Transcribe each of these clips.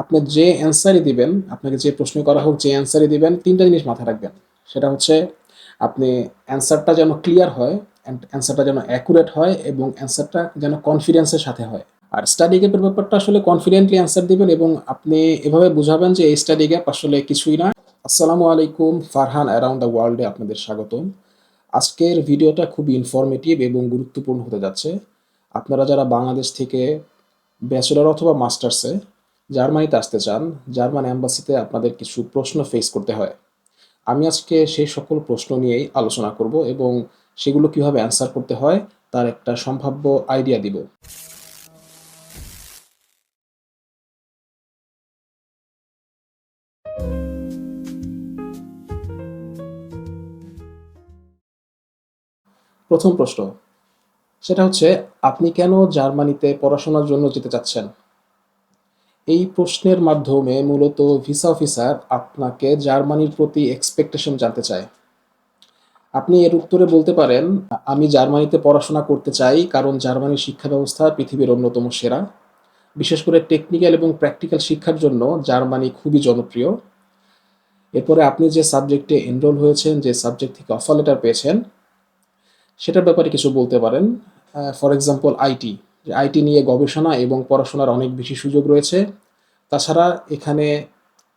আপনি যে অ্যান্সারই দিবেন, আপনাকে যে প্রশ্ন করা হোক, যে অ্যান্সারই দিবেন, তিনটা জিনিস মাথায় রাখবেন। সেটা হচ্ছে, আপনি অ্যান্সারটা যেন ক্লিয়ার হয় অ্যান্সারটা যেন অ্যাকুরেট হয়, এবং অ্যান্সারটা যেন কনফিডেন্সের সাথে হয়। আর স্টাডি গ্যাপের ব্যাপারটা আসলে কনফিডেন্টলি অ্যান্সার দিবেন, এবং আপনি এভাবে বুঝাবেন যে এই স্টাডি গ্যাপ আসলে কিছুই না। আসসালামু আলাইকুম, ফারহান অ্যারাউন্ড দ্য ওয়ার্ল্ডে আপনাদের স্বাগতম। আজকের ভিডিওটা খুব ইনফরমেটিভ এবং গুরুত্বপূর্ণ হতে যাচ্ছে। আপনারা যারা বাংলাদেশ থেকে ব্যাচেলর অথবা মাস্টার্সে জার্মানিতে আসতে চান, জার্মান অ্যাম্বাসিতে আপনাদের কিছু প্রশ্ন ফেস করতে হয়। আমি আজকে সেই সকল প্রশ্ন নিয়েই আলোচনা করব এবং সেগুলো কীভাবে অ্যান্সার করতে হয় তার একটা সম্ভাব্য আইডিয়া দিব। প্রথম প্রশ্ন, সেটা হচ্ছে, আপনি কেন জার্মানিতে পড়াশোনার জন্য যেতে চাচ্ছেন? এই প্রশ্নের মাধ্যমে মূলত ভিসা অফিসার আপনাকে জার্মানির প্রতি এক্সপেকটেশন জানতে চায়। আপনি এর উত্তরে বলতে পারেন, আমি জার্মানিতে পড়াশোনা করতে চাই কারণ জার্মানির শিক্ষা ব্যবস্থা পৃথিবীর অন্যতম সেরা। বিশেষ করে টেকনিক্যাল এবং প্র্যাকটিক্যাল শিক্ষার জন্য জার্মানি খুবই জনপ্রিয়। এরপরে আপনি যে সাবজেক্টে এনরোল হয়েছেন, যে সাবজেক্ট থেকে অফার লেটার পেয়েছেন, সেটার ব্যাপারে কিছু বলতে পারেন। ফর এক্সাম্পল আইটি আইটি নিয়ে গবেষণা এবং পড়াশোনার অনেক বেশি সুযোগ রয়েছে। তাছাড়া এখানে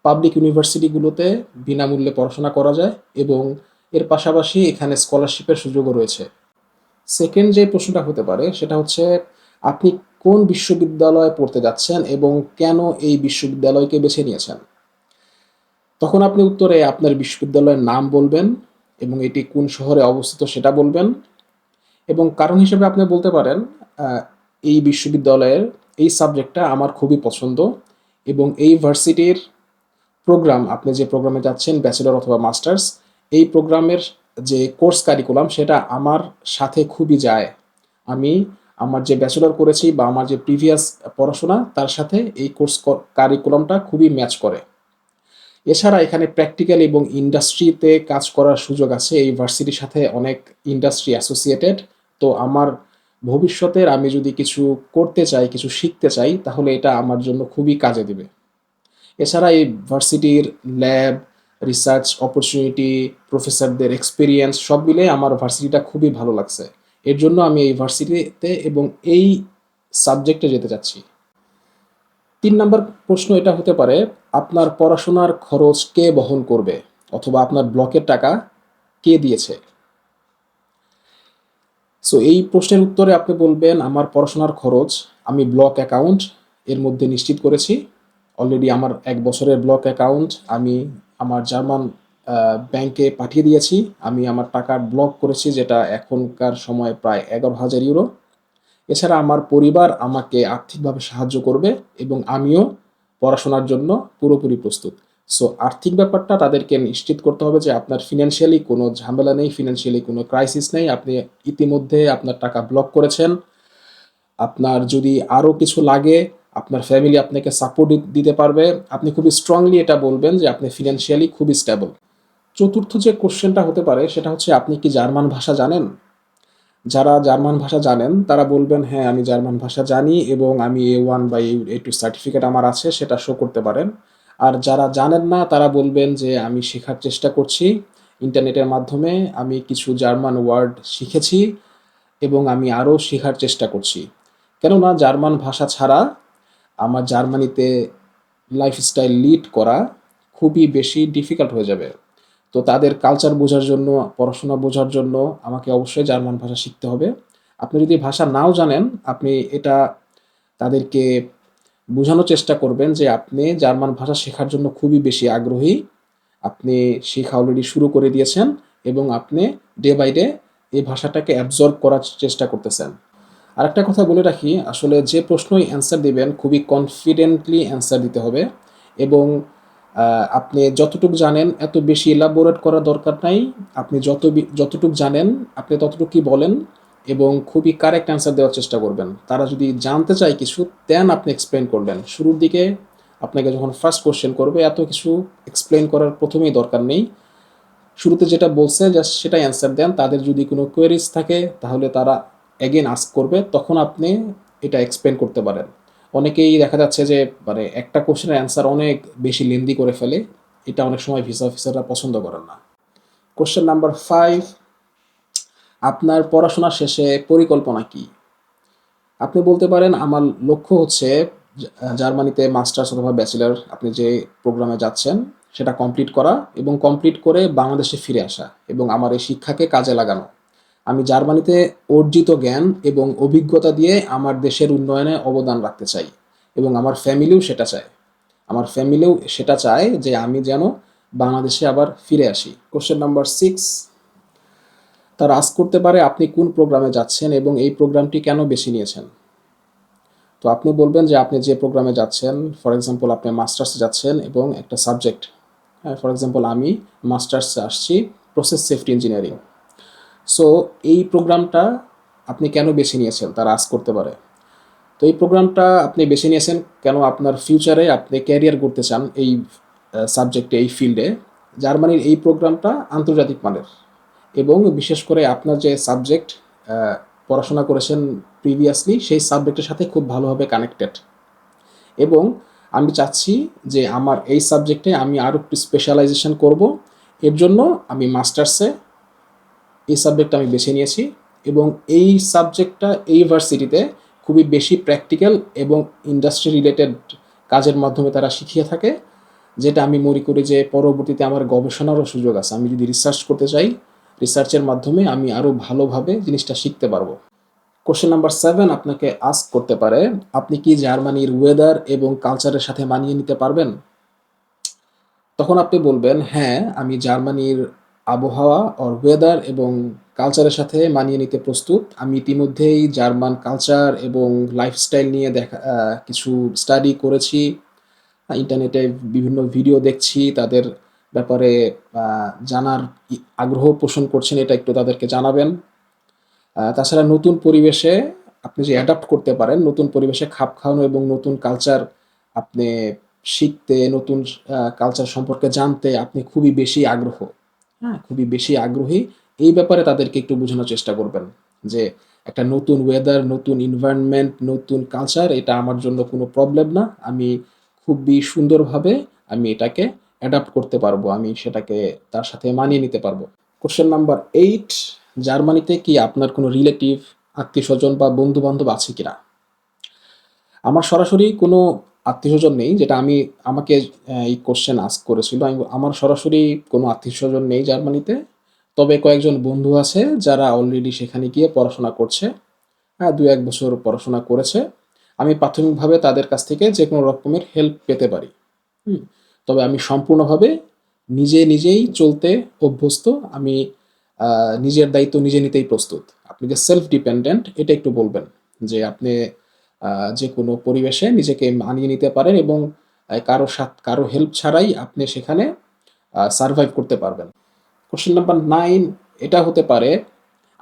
পাবলিক ইউনিভার্সিটিগুলোতে বিনামূল্যে পড়াশোনা করা যায় এবং এর পাশাপাশি এখানে স্কলারশিপের সুযোগও রয়েছে। সেকেন্ড যে প্রশ্নটা হতে পারে সেটা হচ্ছে, আপনি কোন বিশ্ববিদ্যালয়ে পড়তে যাচ্ছেন এবং কেন এই বিশ্ববিদ্যালয়কে বেছে নিয়েছেন? তখন আপনি উত্তরে আপনার বিশ্ববিদ্যালয়ের নাম বলবেন এবং এটি কোন শহরে অবস্থিত সেটা বলবেন এবং কারণ হিসেবে আপনি বলতে পারেন এই বিশ্ববিদ্যালয়ের এই সাবজেক্টটা আমার খুবই পছন্দ। এবং এই ভার্সিটির প্রোগ্রাম, আপনি যে প্রোগ্রামে যাচ্ছেন, ব্যাচেলর অথবা মাস্টার্স, এই প্রোগ্রামের যে কোর্স কারিকুলাম, সেটা আমার সাথে খুবই যায়। আমি আমার যে ব্যাচেলর করেছি বা আমার যে প্রিভিয়াস পড়াশোনা, তার সাথে এই কোর্স কারিকুলামটা খুবই ম্যাচ করে। এছাড়া এখানে প্র্যাকটিক্যাল এবং ইন্ডাস্ট্রিতে কাজ করার সুযোগ আছে। এই ভার্সিটির সাথে অনেক ইন্ডাস্ট্রি অ্যাসোসিয়েটেড। তো আমার ভবিষ্যতের আমি যদি কিছু করতে চাই, কিছু শিখতে চাই, তাহলে এটা আমার জন্য খুবই কাজে দেবে। এছাড়া এই ভার্সিটির ল্যাব, রিসার্চ অপরচুনিটি, প্রফেসরদের এক্সপিরিয়েন্স, সব মিলে আমার ভার্সিটিটা খুবই ভালো লাগছে। এর জন্য আমি এই ভার্সিটিতে এবং এই সাবজেক্টে যেতে চাচ্ছি। তিন নম্বর প্রশ্ন এটা হতে পারে, আপনার পড়াশোনার খরচ কে বহন করবে? অথবা আপনার ব্লকের টাকা কে দিয়েছে? সো এই প্রশ্নের উত্তরে আপনি বলবেন, আমার পড়াশোনার খরচ, আমি ব্লক অ্যাকাউন্ট এর মধ্যে নিশ্চিত করেছি। অলরেডি আমার এক বছরের ব্লক অ্যাকাউন্ট আমি আমার জার্মান ব্যাংকে পাঠিয়ে দিয়েছি। আমি আমার টাকা ব্লক করেছি, যেটা এখনকার সময় প্রায় এগারো হাজার ইউরো এছাড়া আমার পরিবার আমাকে আর্থিকভাবে সাহায্য করবে এবং আমিও পড়াশোনার জন্য পুরোপুরি প্রস্তুত। সো আর্থিক ব্যাপারটা তাদেরকে নিশ্চিত করতে হবে যে আপনার ফিনান্সিয়ালি কোনো ঝামেলা নেই ফিনান্সিয়ালি কোনো ক্রাইসিস নেই। আপনি ইতিমধ্যে আপনার টাকা ব্লক করেছেন। আপনার যদি আরও কিছু লাগে, আপনার ফ্যামিলি আপনাকে সাপোর্ট দিতে পারবে। আপনি খুবই স্ট্রংলি এটা বলবেন যে আপনি ফিনান্সিয়ালি খুবই স্টেবল চতুর্থ যে কোশ্চেনটা হতে পারে, সেটা হচ্ছে আপনি কি জার্মান ভাষা জানেন? যারা জার্মান ভাষা জানেন, তারা বলবেন হ্যাঁ আমি জার্মান ভাষা জানি এবং আমি এ ওয়ান বা এ টু সার্টিফিকেট আমার আছে, সেটা শো করতে পারেন। আর যারা জানেন না, তারা বলবেন যে আমি শেখার চেষ্টা করছি। ইন্টারনেটের মাধ্যমে আমি কিছু জার্মান ওয়ার্ড শিখেছি এবং আমি আরও শেখার চেষ্টা করছি। কেননা জার্মান ভাষা ছাড়া আমার জার্মানিতে লাইফস্টাইল লিড করা খুবই বেশি ডিফিকাল্ট হয়ে যাবে। তো তাদের কালচার বোঝার জন্য, পড়াশোনা বোঝার জন্য আমাকে অবশ্যই জার্মান ভাষা শিখতে হবে। আপনি যদি ভাষা নাও জানেন, আপনি এটা তাদেরকে বোঝানোর চেষ্টা করবেন যে আপনি জার্মান ভাষা শেখার জন্য খুবই বেশি আগ্রহী। আপনি শেখা অলরেডি শুরু করে দিয়েছেন এবং আপনি ডে বাই ডে এই ভাষাটাকে অ্যাবজর্ব করার চেষ্টা করতেছেন। আরেকটা কথা বলে রাখি, আসলে যে প্রশ্নই অ্যান্সার দিবেন, খুবই কনফিডেন্টলি অ্যান্সার দিতে হবে এবং আপনি যতটুকু জানেন, এত বেশি এলাবোরেট করার দরকার নাই। আপনি যত যতটুকু জানেন, আপনি ততটুকুই বলেন এবং খুবই কারেক্ট অ্যান্সার দেওয়ার চেষ্টা করবেন। তারা যদি জানতে চায় কিছু দেন আপনি এক্সপ্লেন করবেন। শুরুর দিকে আপনাকে যখন ফার্স্ট কোশ্চেন করবে, এত কিছু এক্সপ্লেন করার প্রথমেই দরকার নেই। শুরুতে যেটা বলছে জাস্ট সেটাই অ্যান্সার দেন। তাদের যদি কোনো কোয়েরিজ থাকে, তাহলে তারা অ্যাগেন আস্ক করবে। তখন আপনি এটা এক্সপ্লেন করতে পারেন। অনেকেই দেখা যাচ্ছে যে মানে একটা কোশ্চেনের অ্যান্সার অনেক বেশি লেন্দি করে ফেলে। এটা অনেক সময় ভিসা অফিসাররা পছন্দ করেন না। কোশ্চেন নাম্বার ফাইভ আপনার পড়াশোনা শেষে পরিকল্পনা কি? আপনি বলতে পারেন, আমার লক্ষ্য হচ্ছে জার্মানিতে মাস্টার্স অথবা ব্যাচেলার আপনি যে প্রোগ্রামে যাচ্ছেন, সেটা কমপ্লিট করা এবং কমপ্লিট করে বাংলাদেশে ফিরে আসা এবং আমার এই শিক্ষাকে কাজে লাগানো। আমি জার্মানিতে অর্জিত জ্ঞান এবং অভিজ্ঞতা দিয়ে আমার দেশের উন্নয়নে অবদান রাখতে চাই এবং আমার ফ্যামিলিও সেটা চায়। আমার ফ্যামিলিও সেটা চায় যে আমি যেন বাংলাদেশে আবার ফিরে আসি। কোশ্চেন নাম্বার সিক্স তারা আজ করতে পারে আপনি কোন প্রোগ্রামে যাচ্ছেন এবং এই প্রোগ্রামটি কেন বেশি নিয়েছেন? তো আপনি বলবেন যে আপনি যে প্রোগ্রামে যাচ্ছেন ফর এক্সাম্পল আপনি মাস্টার্সে যাচ্ছেন এবং একটা সাবজেক্ট হ্যাঁ ফর এক্সাম্পল আমি মাস্টার্সে আসছি প্রসেস সেফটি ইঞ্জিনিয়ারিং সো এই প্রোগ্রামটা আপনি কেন বেছে নিয়েছেন? তারা আজ করতে পারে। তো এই প্রোগ্রামটা আপনি বেছে নিয়েছেন কেন আপনার ফিউচারে আপনি ক্যারিয়ার করতে চান এই সাবজেক্টে এই ফিল্ডে জার্মানির এই প্রোগ্রামটা আন্তর্জাতিক মানের। এবং বিশেষ করে আপনার যে সাবজেক্ট পড়াশোনা করেছেন প্রিভিয়াসলি সেই সাবজেক্টের সাথে খুব ভালোভাবে কানেক্টেড এবং আমি চাচ্ছি যে আমার এই সাবজেক্টে আমি আরও একটু স্পেশালাইজেশন করব। এর জন্য আমি মাস্টার্সে এই সাবজেক্টটা আমি বেছে নিয়েছি এবং এই সাবজেক্টটা এই ইউনিভার্সিটিতে খুবই বেশি প্র্যাকটিক্যাল এবং ইন্ডাস্ট্রি রিলেটেড কাজের মাধ্যমে তারা শিখিয়ে থাকে। যেটা আমি মনে করি যে পরবর্তীতে আমার গবেষণারও সুযোগ আছে। আমি যদি রিসার্চ করতে চাই রিসার্চের মাধ্যমে আমি আরও ভালোভাবে জিনিসটা শিখতে পারব। কোশ্চেন নাম্বার সেভেন আপনাকে আস্ক করতে পারে, আপনি কি জার্মানির ওয়েদার এবং কালচারের সাথে মানিয়ে নিতে পারবেন? তখন আপনি বলবেন হ্যাঁ আমি জার্মানির আবহাওয়া অর ওয়েদার এবং কালচারের সাথে মানিয়ে নিতে প্রস্তুত। আমি ইতিমধ্যেই জার্মান কালচার এবং লাইফস্টাইল নিয়ে দেখা কিছু স্টাডি করেছি। ইন্টারনেটে বিভিন্ন ভিডিও দেখছি, তাদের ব্যাপারে জানার আগ্রহ পোষণ করছেন, এটা একটু তাদেরকে জানাবেন। তাছাড়া নতুন পরিবেশে আপনি যে অ্যাডাপ্ট করতে পারেন, নতুন পরিবেশে খাপ খাওয়ানো এবং নতুন কালচার আপনি শিখতে, নতুন কালচার সম্পর্কে জানতে আপনি খুবই বেশি আগ্রহ। হ্যাঁ খুবই বেশি আগ্রহী। এই ব্যাপারে তাদেরকে একটু বোঝানোর চেষ্টা করবেন যে একটা নতুন ওয়েদার নতুন এনভায়রনমেন্ট নতুন কালচার এটা আমার জন্য কোনো প্রবলেম না। আমি খুবই সুন্দরভাবে আমি এটাকে অ্যাডাপ্ট করতে পারব, আমি সেটাকে তার সাথে মানিয়ে নিতে পারব। কোশ্চেন নাম্বার এইট জার্মানিতে কি আপনার কোনো রিলেটিভ আত্মীয় স্বজন বা বন্ধু বান্ধব আছে কিনা? আমার সরাসরি কোনো আত্মীয় স্বজন নেই, যেটা আমি, আমাকে এই কোশ্চেন আস্ক করেছিল। আমি, আমার সরাসরি কোনো আত্মীয় স্বজন নেই জার্মানিতে। তবে কয়েকজন বন্ধু আছে যারা অলরেডি সেখানে গিয়ে পড়াশোনা করছে হ্যাঁ দু এক বছর পড়াশোনা করেছে। আমি প্রাথমিকভাবে তাদের কাছ থেকে যে কোনো রকমের হেল্প পেতে পারি। হুম তবে আমি সম্পূর্ণভাবে নিজে নিজেই চলতে অভ্যস্ত, আমি নিজের দায়িত্ব নিজে নিতেই প্রস্তুত। আপনি যে সেলফ ডিপেন্ডেন্ট এটা একটু বলবেন যে আপনি যে কোনো পরিবেশে নিজেকে মানিয়ে নিতে পারেন এবং কারও সাথে, কারও হেল্প ছাড়াই আপনি সেখানে সার্ভাইভ করতে পারবেন। কোশ্চেন নাম্বার নাইন এটা হতে পারে,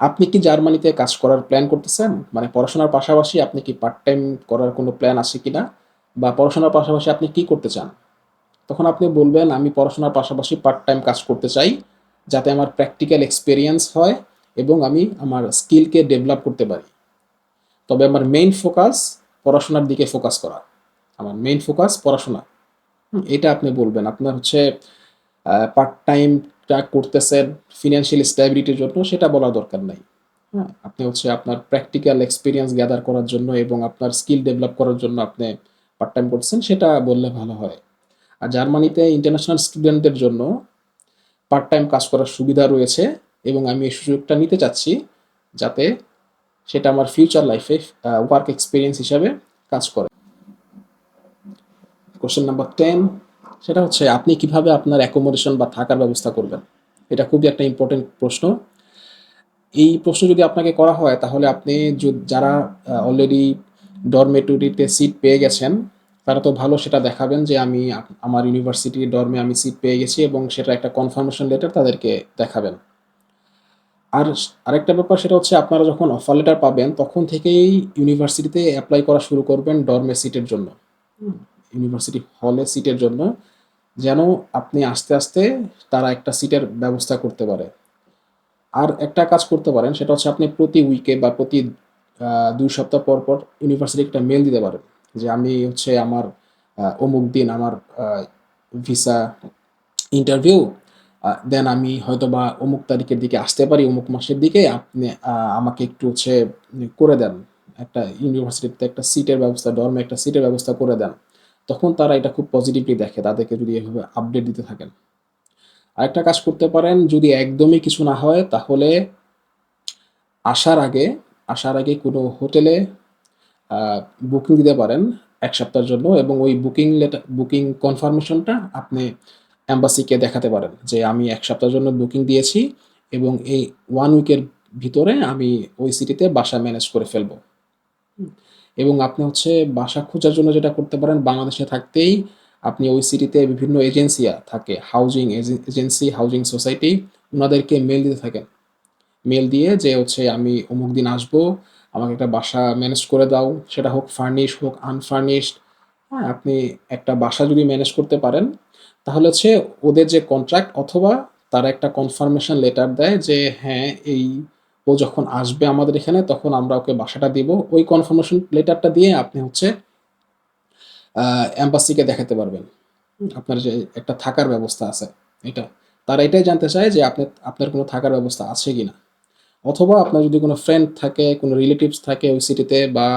আপনি কি জার্মানিতে কাজ করার প্ল্যান করতেছেন? মানে পড়াশোনার পাশাপাশি আপনি কি পার্ট টাইম করার কোনো প্ল্যান আছে কি না বা পড়াশোনার পাশাপাশি আপনি কি করতে চান? তখন আপনি বলবেন, আমি পড়াশোনার পাশাপাশি পার্ট টাইম কাজ করতে চাই, যাতে আমার প্র্যাকটিক্যাল এক্সপিরিয়েন্স হয় এবং আমি আমার স্কিলকে ডেভেলপ করতে পারি। তবে আমার মেইন ফোকাস পড়াশোনার দিকে ফোকাস করা। আমার মেইন ফোকাস পড়াশোনা। এটা আপনি বলবেন। আপনার হচ্ছে পার্ট টাইমটা করতেছেন ফিনান্সিয়াল স্ট্যাবিলিটির জন্য সেটা বলা দরকার নাই। হ্যাঁ আপনি হচ্ছে আপনার প্র্যাকটিক্যাল এক্সপিরিয়েন্স গ্যাদার করার জন্য এবং আপনার স্কিল ডেভেলপ করার জন্য আপনি পার্ট টাইম করছেন সেটা বললে ভালো হয়। আর জার্মানিতে ইন্টারন্যাশনাল স্টুডেন্টদের জন্য পার্ট টাইম কাজ করার সুবিধা রয়েছে এবং আমি এই সুযোগটা নিতে চাচ্ছি যাতে সেটা আমার ফিউচার লাইফে ওয়ার্ক এক্সপিরিয়েন্স হিসাবে কাজ করে। কোশ্চেন নাম্বার টেন সেটা হচ্ছে আপনি কীভাবে আপনার অ্যাকোমোডেশন বা থাকার ব্যবস্থা করবেন? এটা খুবই একটা ইম্পর্টেন্ট প্রশ্ন। এই প্রশ্ন যদি আপনাকে করা হয়, তাহলে আপনি যারা অলরেডি ডরমেটরিতে সিট পেয়ে গেছেন তারা তো ভালো সেটা দেখাবেন যে আমি আমার ইউনিভার্সিটির ডরমে আমি সিট পেয়ে গেছি এবং সেটা একটা কনফার্মেশন লেটার তাদেরকে দেখাবেন। আর আরেকটা ব্যাপার সেটা হচ্ছে আপনারা যখন অফার লেটার পাবেন, তখন থেকেই ইউনিভার্সিটিতে অ্যাপ্লাই করা শুরু করবেন ডরমে সিটের জন্য। ইউনিভার্সিটি হলে সিটের জন্য, যেন আপনি আস্তে আস্তে তারা একটা সিটের ব্যবস্থা করতে পারে। আর একটা কাজ করতে পারেন, সেটা হচ্ছে আপনি প্রতি উইকে বা প্রতি দুই সপ্তাহ পর পর ইউনিভার্সিটি একটা মেল দিতে পারেন। যে আমি হচ্ছে আমার অমুক দিন আমার ভিসা ইন্টারভিউ দেন আমি হয়তো বা অমুক তারিখের দিকে আসতে পারি, অমুক মাসের দিকে আপনি আমাকে একটু হচ্ছে করে দেন। একটা ইউনিভার্সিটিতে একটা সিটের ব্যবস্থা ডর্মে একটা সিটের ব্যবস্থা করে দেন। তখন তারা এটা খুব পজিটিভলি দেখে, তাদেরকে যদি এভাবে আপডেট দিতে থাকেন। আরেকটা কাজ করতে পারেন, যদি একদমই কিছু না হয়, তাহলে আসার আগে আসার আগে কোনো হোটেলে বুকিং দিতে পারেন এক সপ্তাহের জন্য এবং ওই বুকিং লেটার বুকিং কনফার্মেশনটা আপনি অ্যাম্বাসিকে দেখাতে পারেন যে আমি এক সপ্তাহের জন্য বুকিং দিয়েছি এবং এই ওয়ান উইকের ভিতরে আমি ওই সিটিতে বাসা ম্যানেজ করে ফেলব। এবং আপনি হচ্ছে বাসা খোঁজার জন্য যেটা করতে পারেন বাংলাদেশে থাকতেই আপনি ওই সিটিতে বিভিন্ন এজেন্সিয়া থাকে হাউজিং এজেন্সি হাউজিং সোসাইটি ওনাদেরকে মেল দিতে থাকেন। মেল দিয়ে যে হচ্ছে আমি অমুক দিন আসব আমাকে একটা বাসা ম্যানেজ করে দাও, সেটা হোক ফার্নিশ হোক আনফার্নিশড হ্যাঁ আপনি একটা বাসা যদি ম্যানেজ করতে পারেন, তাহলে হচ্ছে ওদের যে কন্ট্রাক্ট অথবা তারা একটা কনফার্মেশন লেটার দেয় যে হ্যাঁ এই, ও যখন আসবে আমাদের এখানে, তখন আমরা ওকে বাসাটা দিব। ওই কনফার্মেশন লেটারটা দিয়ে আপনি হচ্ছে অ্যাম্বাসিকে দেখাতে পারবেন। আপনার যে একটা থাকার ব্যবস্থা আছে, এটা। তারা এটাই জানতে চায় যে আপনি, আপনার কোনো থাকার ব্যবস্থা আছে কি না অথবা আপনার যদি কোনো ফ্রেন্ড থাকে, কোনো রিলেটিভস থাকে ওই সিটিতে বা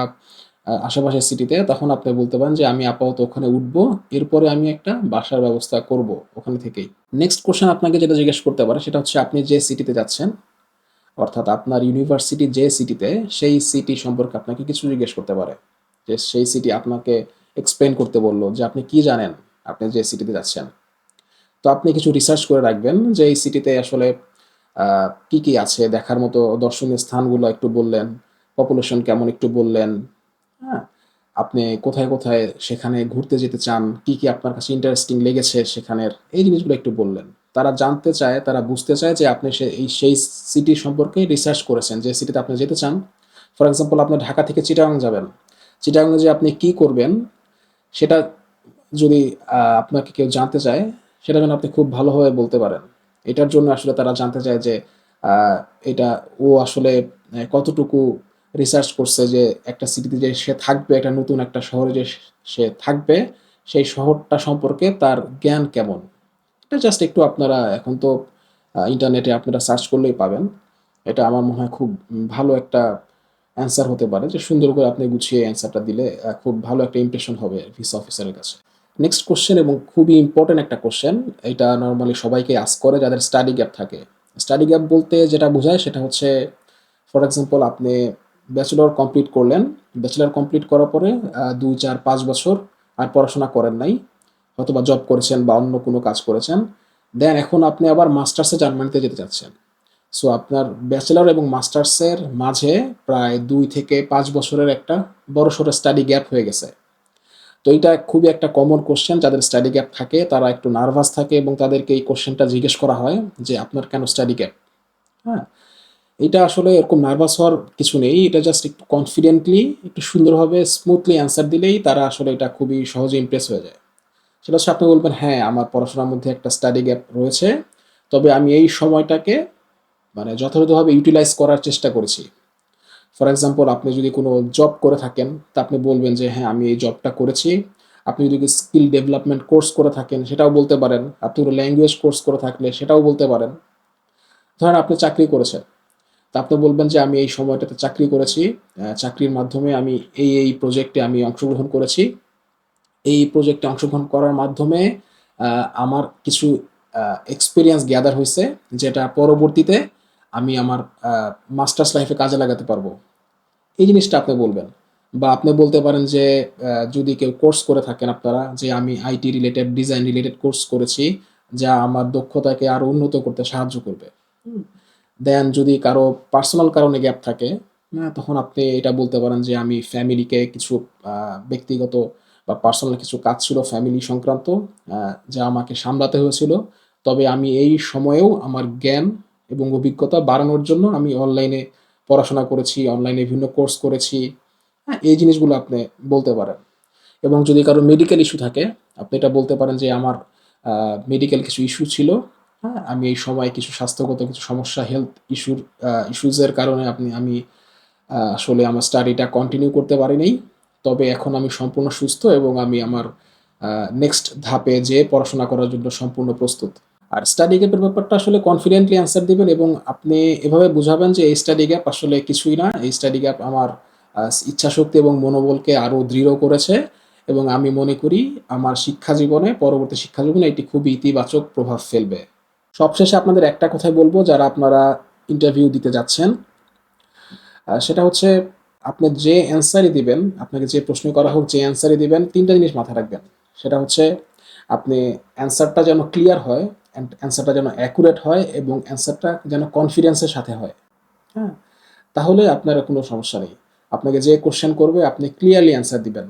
আশেপাশের সিটিতে তখন আপনি বলতে পারেন যে, আমি আপাতত ওখানে উঠবো, এরপরে আমি একটা বাসার ব্যবস্থা করব ওখানে থেকেই। নেক্সট কোশ্চেন আপনাকে যেটা জিজ্ঞেস করতে পারে, সেটা হচ্ছে আপনি যে সিটিতে যাচ্ছেন, অর্থাৎ আপনার ইউনিভার্সিটি যে সিটিতে সেই সিটি সম্পর্কে আপনাকে কিছু জিজ্ঞেস করতে পারে। যে সেই সিটি আপনাকে এক্সপ্লেন করতে বলল যে, আপনি কি জানেন? আপনি যে সিটিতে যাচ্ছেন? তো আপনি কিছু রিসার্চ করে রাখবেন যে, এই সিটিতে আসলে কি কি আছে? দেখার মতো দর্শনীয় স্থানগুলো একটু বললেন পপুলেশন কেমন একটু বললেন। হ্যাঁ আপনি কোথায় কোথায় সেখানে ঘুরতে যেতে চান? কি কি আপনার কাছে ইন্টারেস্টিং লেগেছে সেখানের? এই জিনিসগুলো একটু বললেন। তারা জানতে চায়, তারা বুঝতে চায় যে আপনি এই সেই সিটি সম্পর্কে রিসার্চ করেছেন, যে সিটিতে আপনি যেতে চান। ফর এক্সাম্পল আপনি ঢাকা থেকে চিটাগাং যাবেন। চিটাগাংয়ে যে আপনি কি করবেন, সেটা যদি আপনাকে কেউ জানতে চায়, সেটা যেন আপনি খুব ভালোভাবে বলতে পারেন। এটার জন্য আসলে তারা জানতে চায় যে এটা ও আসলে কতটুকু রিসার্চ করছে যে একটা সিটিতে যে সে থাকবে, একটা নতুন একটা শহরে যে সে থাকবে, সেই শহরটা সম্পর্কে তার জ্ঞান কেমন? এটা জাস্ট একটু আপনারা এখন তো ইন্টারনেটে আপনারা সার্চ করলেই পাবেন। এটা আমার মনে হয় খুব ভালো একটা অ্যান্সার হতে পারে যে সুন্দর করে আপনি গুছিয়ে অ্যান্সারটা দিলে খুব ভালো একটা ইমপ্রেশন হবে ভিসা অফিসারের কাছে। নেক্সট কোশ্চেন এবং খুবই ইম্পর্টেন্ট একটা কোশ্চেন এটা নর্মালি সবাইকে আস করে যাদের স্টাডি গ্যাপ থাকে। স্টাডি গ্যাপ বলতে যেটা বোঝায় সেটা হচ্ছে ফর এক্সাম্পল আপনি ব্যাচেলর কমপ্লিট করলেন ব্যাচেলর কমপ্লিট করার পরে দুই, চার, পাঁচ বছর আর পড়াশোনা করেন নাই হয়তো বা জব করেছেন বা অন্য কোনো কাজ করেছেন। দেন এখন আপনি আবার মাস্টার্সে জার্মানিতে যেতে চাচ্ছেন। সো আপনার ব্যাচেলর এবং মাস্টার্সের মাঝে প্রায় দুই থেকে পাঁচ বছরের একটা বড় সড়ো স্টাডি গ্যাপ হয়ে গেছে। তো এটা খুবই একটা কমন কোশ্চেন যাদের স্টাডি গ্যাপ থাকে, তারা একটু নার্ভাস থাকে এবং তাদেরকে এই কোশ্চেনটা জিজ্ঞেস করা হয় যে, আপনার কেন স্টাডি গ্যাপ হ্যাঁ? এটা আসলে এরকম নার্ভাস হওয়ার কিছু নেই, এটা জাস্ট একটু কনফিডেন্টলি একটু সুন্দরভাবে স্মুথলি অ্যান্সার দিলেই তারা আসলে এটা খুবই সহজে ইমপ্রেস হয়ে যায়। সেটা হচ্ছে আপনি বলবেন হ্যাঁ আমার পড়াশোনার মধ্যে একটা স্টাডি গ্যাপ রয়েছে, তবে আমি এই সময়টাকে মানে যথাযথভাবে ইউটিলাইজ করার চেষ্টা করেছি। ফর এক্সাম্পল আপনি যদি কোনো জব করে থাকেন, তা আপনি বলবেন যে হ্যাঁ আমি এই জবটা করেছি। আপনি যদি স্কিল ডেভেলপমেন্ট কোর্স করে থাকেন, সেটাও বলতে পারেন। আপনি কোনো ল্যাঙ্গুয়েজ কোর্স করে থাকলে, সেটাও বলতে পারেন। ধরেন আপনি চাকরি করেছেন। তা আপনি বলবেন যে, আমি এই সময়টাতে চাকরি করেছি। চাকরির মাধ্যমে আমি এই এই প্রজেক্টে আমি অংশগ্রহণ করেছি। এই প্রজেক্টে অংশগ্রহণ করার মাধ্যমে আমার কিছু এক্সপিরিয়েন্স গ্যাদার হয়েছে যেটা পরবর্তীতে আমি আমার মাস্টার্স লাইফে কাজে লাগাতে পারব। এই জিনিসটা আপনি বলবেন। বা আপনি বলতে পারেন যে যদি কেউ কোর্স করে থাকেন আপনারা যে আমি IT related design related course করেছি যা আমার দক্ষতাকে আরও উন্নত করতে সাহায্য করবে। দেন যদি কারও পার্সোনাল কারণে গ্যাপ থাকে হ্যাঁ, তখন আপনি এটা বলতে পারেন যে আমি ফ্যামিলিকে কিছু ব্যক্তিগত বা পার্সোনাল কিছু কাজ ছিল ফ্যামিলি সংক্রান্ত যা আমাকে সামলাতে হয়েছিল। তবে আমি এই সময়েও আমার জ্ঞান এবং অভিজ্ঞতা বাড়ানোর জন্য আমি অনলাইনে পড়াশোনা করেছি অনলাইনে বিভিন্ন কোর্স করেছি। হ্যাঁ এই জিনিসগুলো আপনি বলতে পারেন। এবং যদি কারও মেডিকেল ইস্যু থাকে, আপনি এটা বলতে পারেন যে আমার মেডিকেল কিছু ইস্যু ছিল। হ্যাঁ আমি এই সময় কিছু স্বাস্থ্যগত কিছু সমস্যা হেলথ ইস্যুর ইস্যুজের কারণে আপনি, আমি আসলে আমার স্টাডিটা কন্টিনিউ করতে পারিনি। তবে এখন আমি সম্পূর্ণ সুস্থ এবং আমি আমার নেক্সট ধাপে যেয়ে পড়াশোনা করার জন্য সম্পূর্ণ প্রস্তুত। আর স্টাডি গ্যাপের ব্যাপারটা আসলে কনফিডেন্টলি অ্যান্সার দিবেন এবং আপনি এভাবে বুঝাবেন যে এই স্টাডি গ্যাপ আসলে কিছুই না, এই স্টাডি গ্যাপ আমার ইচ্ছাশক্তি এবং মনোবলকে আরও দৃঢ় করেছে এবং আমি মনে করি আমার শিক্ষা জীবনে, পরবর্তী শিক্ষা জীবনে এটি খুবই ইতিবাচক প্রভাব ফেলবে। সবশেষে আপনাদের একটা কথাই বলব, যারা আপনারা ইন্টারভিউ দিতে যাচ্ছেন সেটা হচ্ছে আপনি যে অ্যান্সারই দিবেন, আপনাকে যে প্রশ্ন করা হোক, যে অ্যান্সারই দিবেন, তিনটা জিনিস মাথায় রাখবেন। সেটা হচ্ছে আপনি অ্যান্সারটা যেন ক্লিয়ার হয় অ্যান্সারটা যেন অ্যাকুরেট হয় এবং অ্যান্সারটা যেন কনফিডেন্সের সাথে হয়। হ্যাঁ? তাহলে আপনার কোনো সমস্যা নেই। আপনাকে যে কোশ্চেন করবে, আপনি ক্লিয়ারলি অ্যান্সার দিবেন।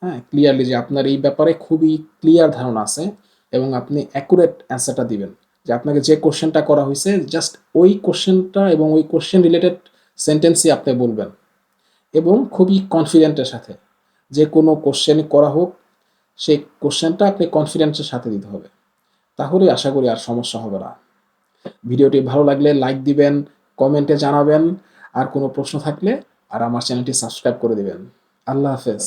হ্যাঁ? ক্লিয়ারলি যে আপনার এই ব্যাপারে খুবই ক্লিয়ার ধারণা আছে এবং আপনি অ্যাকুরেট অ্যান্সারটা দিবেন। যে আপনাকে যে কোশ্চেনটা করা হয়েছে জাস্ট ওই কোশ্চেনটা এবং ওই কোশ্চেন রিলেটেড সেন্টেন্সই আপনি বলবেন। এবং খুবই কনফিডেন্টের সাথে। যে কোনো কোশ্চেন করা হোক, সেই কোশ্চেনটা আপনি কনফিডেন্সের সাথে দিতে হবে। তাহলে আশা করি আর সমস্যা হবে না। ভিডিওটি ভালো লাগলে লাইক দিবেন কমেন্টে জানাবেন, আর কোনো প্রশ্ন থাকলে আর আমার চ্যানেলটি সাবস্ক্রাইব করে দিবেন। আল্লাহ হাফেজ।